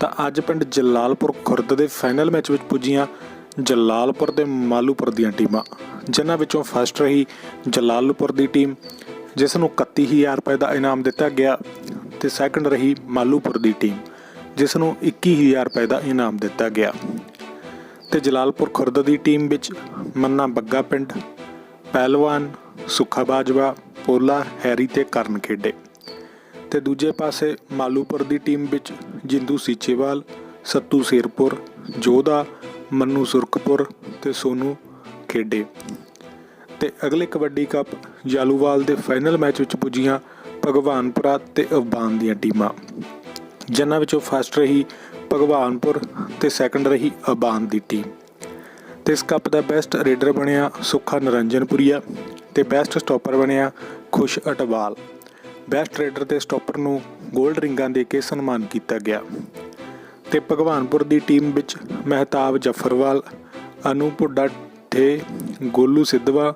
ਤਾਂ ਅੱਜ ਪਿੰਡ ਜਲਾਲਪੁਰ ਖੁਰਦ ਦੇ ਫਾਈਨਲ ਮੈਚ ਵਿੱਚ ਪੁੱਜੀਆਂ ਜਲਾਲਪੁਰ ਤੇ ਮਾਲੂਪੁਰ ਦੀਆਂ ਟੀਮਾਂ, ਜਿਨ੍ਹਾਂ ਵਿੱਚੋਂ ਫਸਟ ਰਹੀ ਜਲਾਲਪੁਰ ਦੀ ਟੀਮ, ਜਿਸ ਨੂੰ 31000 ਰੁਪਏ ਦਾ ਇਨਾਮ ਦਿੱਤਾ ਗਿਆ ਤੇ ਸੈਕੰਡ ਰਹੀ ਮਾਲੂਪੁਰ ਦੀ ਟੀਮ, ਜਿਸ ਨੂੰ 21000 ਰੁਪਏ ਦਾ ਇਨਾਮ ਦਿੱਤਾ ਗਿਆ। ਤੇ ਜਲਾਲਪੁਰ ਖੁਰਦ ਦੀ ਟੀਮ ਵਿੱਚ ਮੰਨਾ ਬੱਗਾ ਪਿੰਡ, ਪਹਿਲਵਾਨ ਸੁੱਖਾ ਬਾਜਵਾ, ਪੋਲਾ, ਹੈਰੀ ਤੇ ਕਰਨ ਖੇਡੇ। ਤੇ ਦੂਜੇ ਪਾਸੇ ਮਾਲੂਪੁਰ ਦੀ ਟੀਮ ਵਿੱਚ ਜਿੰਦੂ ਸੀਚੇਵਾਲ, ਸੱਤੂ ਸ਼ੇਰਪੁਰ, ਜੋਧਾ, ਮੰਨੂ ਸੁਰਖਪੁਰ ਤੇ ਸੋਨੂ ਖੇਡੇ। ਤੇ ਅਗਲੇ ਕਬੱਡੀ ਕੱਪ ਜਾਲੂਵਾਲ ਦੇ ਫਾਈਨਲ ਮੈਚ ਵਿੱਚ ਪੁੱਜੀਆਂ ਭਗਵਾਨਪੁਰਾ ਤੇ ਅਫਬਾਨ ਦੀਆਂ ਟੀਮਾਂ। ਜਿਨ੍ਹਾਂ ਵਿੱਚੋਂ ਫਸਟ ਰਹੀ ਭਗਵਾਨਪੁਰ ਤੇ ਸੈਕੰਡ ਰਹੀ ਅਬਾਨ ਦੀ ਟੀਮ। ਤੇ ਇਸ ਕੱਪ ਦਾ ਬੈਸਟ ਰੇਡਰ ਬਣਿਆ ਸੁੱਖਾ ਨਰੰਜਨਪੁਰੀਆ ਤੇ ਬੈਸਟ ਸਟਾਪਰ ਬਣਿਆ ਖੁਸ਼ ਅਟਵਾਲ। ਬੈਸਟ ਰੇਡਰ ਤੇ ਸਟਾਪਰ ਨੂੰ 골ਡ ਰਿੰਗਾਂ ਦੇ ਕੇ ਸਨਮਾਨ ਕੀਤਾ ਗਿਆ ਤੇ ਭਗਵਾਨਪੁਰ ਦੀ ਟੀਮ ਵਿੱਚ ਮਹਿਤਾਬ ਜਫਰਵਾਲ, ਅਨੂ ਪੁੱਡਾ ਠੇ ਗੋਲੂ ਸਿੱਧਵਾ,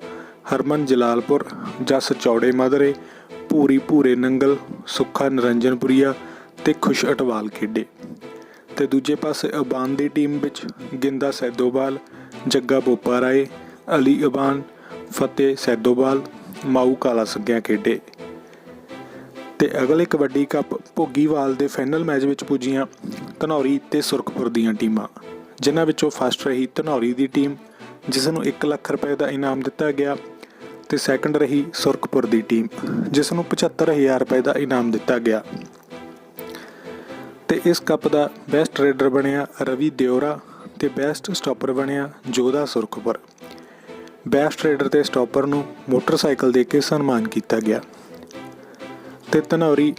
ਹਰਮਨ ਜਲਾਲਪੁਰ, ਜਸ ਚੌੜੇ ਮਦਰੇ ਪੂਰੀ ਭੂਰੇ ਨੰਗਲ, ਸੁੱਖਾ ਨਰੰਜਨਪੁਰੀਆ ਤੇ ਖੁਸ਼ ਅਟਵਾਲ ਖੇਡੇ ਤੇ ਦੂਜੇ ਪਾਸੇ ਅਬਾਨ ਦੀ ਟੀਮ ਵਿੱਚ ਗਿੰਦਾ ਸੈਦੋਵਾਲ, ਜੱਗਾ ਬੋਪਾ ਰਾਏ ਅਲੀ ਅਬਾਨ, ਫਤਿਹ ਸੈਦੋਵਾਲ, ਮਾਊ ਕਾਲਾ ਸੱਗਿਆ ਖੇਡੇ। ਤੇ ਅਗਲੇ ਕਬੱਡੀ ਕੱਪ ਭੋਗੀਵਾਲ ਦੇ ਫਾਈਨਲ ਮੈਚ ਵਿੱਚ ਪੁੱਜੀਆਂ ਧਨੌਰੀ ਤੇ ਸੁਰਖਪੁਰ ਦੀਆਂ ਟੀਮਾਂ, ਜਿਨ੍ਹਾਂ ਵਿੱਚੋਂ ਫਸਟ ਰਹੀ ਧਨੌਰੀ ਦੀ ਟੀਮ, ਜਿਸ ਨੂੰ 1 ਲੱਖ ਰੁਪਏ ਦਾ ਇਨਾਮ ਦਿੱਤਾ ਗਿਆ, ਤੇ ਸੈਕੰਡ ਰਹੀ ਸੁਰਖਪੁਰ ਦੀ ਟੀਮ, ਜਿਸ ਨੂੰ 75000 ਰੁਪਏ ਦਾ ਇਨਾਮ ਦਿੱਤਾ ਗਿਆ। ਤੇ ਇਸ ਕੱਪ ਦਾ ਬੈਸਟ ਰੇਡਰ ਬਣਿਆ ਰਵੀ ਦਿਓਰਾ ਤੇ ਬੈਸਟ ਸਟਾਪਰ ਬਣਿਆ ਜੋਧਾ ਸੁਰਖਪੁਰ। ਬੈਸਟ ਰੇਡਰ ਤੇ ਸਟਾਪਰ ਨੂੰ ਮੋਟਰਸਾਈਕਲ ਦੇ ਕੇ ਸਨਮਾਨ ਕੀਤਾ ਗਿਆ। ਤੇ ਧਨੌਰੀ,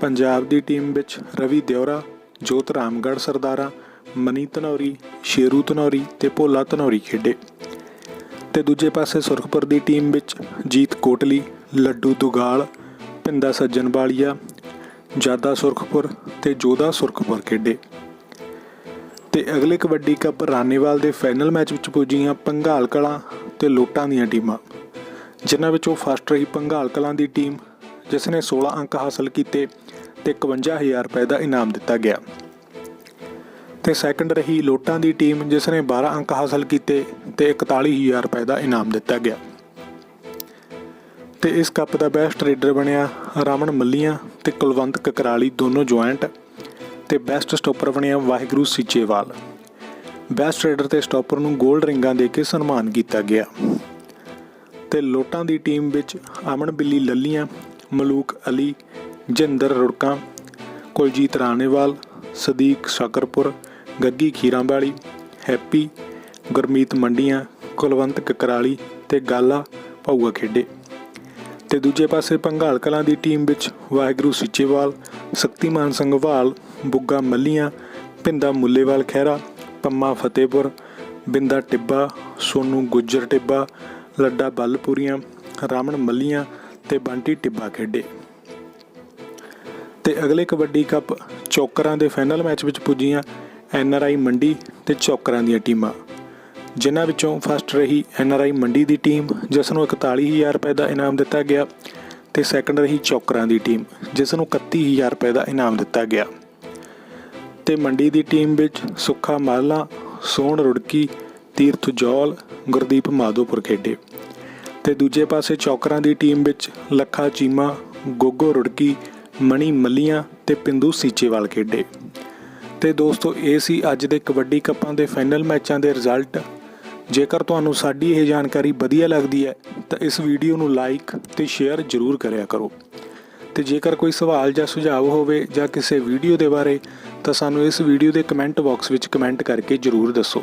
ਪੰਜਾਬ ਦੀ ਟੀਮ ਵਿੱਚ ਰਵੀ ਦਿਓਰਾ, ਜੋਤ ਰਾਮਗੜ੍ਹ ਸਰਦਾਰਾ, ਮਨੀ ਧਨੌਰੀ, ਸ਼ੇਰੂ ਧਨੌਰੀ ਤੇ ਭੋਲਾ ਧਨੌਰੀ ਖੇਡੇ। ਤੇ ਦੂਜੇ ਪਾਸੇ ਸੁਰਖਪੁਰ ਦੀ ਟੀਮ ਵਿੱਚ ਜੀਤ ਕੋਟਲੀ, ਲੱਡੂ ਦੁਗਾਲ, ਪਿੰਦਾ ਸੱਜਣ ਵਾਲੀਆ ਜਾਦਾ ਸੁਰਖਪੁਰ ਤੇ ਜੋਧਾ ਸੁਰਖਪੁਰ ਖੇਡੇ। ਤੇ ਅਗਲੇ ਕਬੱਡੀ ਕੱਪ ਰਾਨੇਵਾਲ ਦੇ ਫਾਈਨਲ ਮੈਚ ਵਿੱਚ ਪੁੱਜੀਆਂ ਪੰਘਾਲ ਕਲਾਂ ਤੇ ਲੋਟਾਂ ਦੀਆਂ ਟੀਮਾਂ, ਜਿਨ੍ਹਾਂ ਵਿੱਚੋਂ ਫਸਟ ਰਹੀ ਪੰਘਾਲ ਕਲਾਂ ਦੀ ਟੀਮ ਜਿਸ ਨੇ 16 ਅੰਕ ਹਾਸਲ ਕੀਤੇ ਤੇ 51000 ਰੁਪਏ ਦਾ ਇਨਾਮ ਦਿੱਤਾ ਗਿਆ। ਤੇ ਸੈਕੰਡ ਰਹੀ ਲੋਟਾਂ ਦੀ ਟੀਮ ਜਿਸ ਨੇ 12 ਅੰਕ ਹਾਸਲ ਕੀਤੇ ਤੇ 41000 ਰੁਪਏ ਦਾ ਇਨਾਮ ਦਿੱਤਾ ਗਿਆ। ਤੇ ਇਸ ਕੱਪ ਦਾ ਬੈਸਟ ਰੇਡਰ ਬਣਿਆ ਰਮਨ ਮੱਲੀਆਂ ਤੇ ਕੁਲਵੰਤ ਕਕਰਾਲੀ ਦੋਨੋਂ ਜੁਆਇੰਟ ਤੇ ਬੈਸਟ ਸਟਾਪਰ ਬਣਿਆ ਵਾਹਿਗੁਰੂ ਸੀਚੇਵਾਲ। ਬੈਸਟ ਰੇਡਰ ਤੇ ਸਟਾਪਰ ਨੂੰ 골ਡ ਰਿੰਗਾਂ ਦੇ ਕੇ ਸਨਮਾਨ ਕੀਤਾ ਗਿਆ। ਤੇ ਲੋਟਾਂ ਦੀ ਟੀਮ ਵਿੱਚ ਅਮਨ ਬਿੱਲੀ ਲੱਲੀਆਂ ਮਲੂਕ ਅਲੀ, ਜਿੰਦਰ ਰੁੜਕਾ, ਕੁਲਜੀਤ ਰਾਣੇਵਾਲ, ਸਦੀਕ ਸ਼ਕਰਪੁਰ, ਗੱਗੀ ਖੀਰਾਂ ਵਾਲੀ ਹੈਪੀ, ਗੁਰਮੀਤ ਮੰਡੀਆਂ, ਕੁਲਵੰਤ ਕਕਰਾਲੀ ਤੇ ਗਾਲਾ ਭਾਊਆ ਖੇਡੇ। ਤੇ ਦੂਜੇ ਪਾਸੇ ਪੰਘਾਲ ਕਲਾਂ ਦੀ ਟੀਮ ਵਿੱਚ ਵਾਹਿਗੁਰੂ ਸਿੱਚੇਵਾਲ, ਸ਼ਕਤੀਮਾਨ ਸੰਘਵਾਲ, ਬੁੱਗਾ ਮੱਲੀਆਂ ਪਿੰਦਾ ਮੁੱਲੇਵਾਲ ਖਹਿਰਾ, ਪੰਮਾ ਫਤਿਹਪੁਰ, ਬਿੰਦਾ ਟਿੱਬਾ, ਸੋਨੂ ਗੁੱਜਰ ਟਿੱਬਾ, ਲੱਡਾ ਬੱਲਪੁਰੀਆਂ, ਰਾਮਣ ਮੱਲੀਆਂ ਤੇ ਬੰਟੀ ਟਿੱਬਾ ਖੇਡੇ। ਤੇ ਅਗਲੇ ਕਬੱਡੀ ਕੱਪ ਚੌਕਰਾਂ ਦੇ ਫਾਈਨਲ ਮੈਚ ਵਿੱਚ ਪੁੱਜੀਆਂ ਐਨਆਰਆਈ ਮੰਡੀ ਤੇ ਚੌਕਰਾਂ ਦੀਆਂ ਟੀਮਾਂ। ਜਿਨ੍ਹਾਂ ਵਿੱਚੋਂ ਫਸਟ ਰਹੀ ਐਨਆਰਆਈ ਮੰਡੀ ਦੀ ਟੀਮ, ਜਿਸ ਨੂੰ 41000 ਰੁਪਏ ਦਾ ਇਨਾਮ ਦਿੱਤਾ ਗਿਆ ਤੇ ਸੈਕੰਡ ਰਹੀ ਚੌਕਰਾਂ ਦੀ ਟੀਮ, ਜਿਸ ਨੂੰ 31000 ਰੁਪਏ ਦਾ ਇਨਾਮ ਦਿੱਤਾ ਗਿਆ। ਤੇ ਮੰਡੀ ਦੀ ਟੀਮ ਵਿੱਚ ਸੁੱਖਾ ਮਾਲਾ, ਸੋਹਣ ਰੁੜਕੀ, ਤੀਰਥ ਜੋਲ, ਗੁਰਦੀਪ ਮਾਧੋਪੁਰ ਖੇਡੇ। ਤੇ ਦੂਜੇ ਪਾਸੇ ਚੌਕਰਾਂ ਦੀ ਟੀਮ ਵਿੱਚ ਲੱਖਾ ਚੀਮਾ, ਗੋਗੋ ਰੁੜਕੀ, ਮਣੀ ਮੱਲੀਆਂ ਤੇ ਪਿੰਦੂ ਸੀਚੇਵਾਲ ਖੇਡੇ। ਤੇ ਦੋਸਤੋ, ਇਹ ਸੀ ਅੱਜ ਦੇ ਕਬੱਡੀ ਕੱਪਾਂ ਦੇ ਫਾਈਨਲ ਮੈਚਾਂ ਦੇ ਰਿਜ਼ਲਟ। ਜੇਕਰ ਤੁਹਾਨੂੰ ਸਾਡੀ ਇਹ ਜਾਣਕਾਰੀ ਵਧੀਆ ਲੱਗਦੀ ਹੈ, ਤਾਂ ਇਸ ਵੀਡੀਓ ਨੂੰ ਲਾਈਕ ਤੇ ਸ਼ੇਅਰ ਜ਼ਰੂਰ ਕਰਿਆ ਕਰੋ। ਤੇ ਜੇਕਰ ਕੋਈ ਸਵਾਲ ਜਾਂ ਸੁਝਾਅ ਹੋਵੇ ਜਾਂ ਕਿਸੇ ਵੀਡੀਓ ਦੇ ਬਾਰੇ, ਤਾਂ ਸਾਨੂੰ ਇਸ ਵੀਡੀਓ ਦੇ ਕਮੈਂਟ ਬਾਕਸ ਵਿੱਚ ਕਮੈਂਟ ਕਰਕੇ ਜ਼ਰੂਰ ਦੱਸੋ।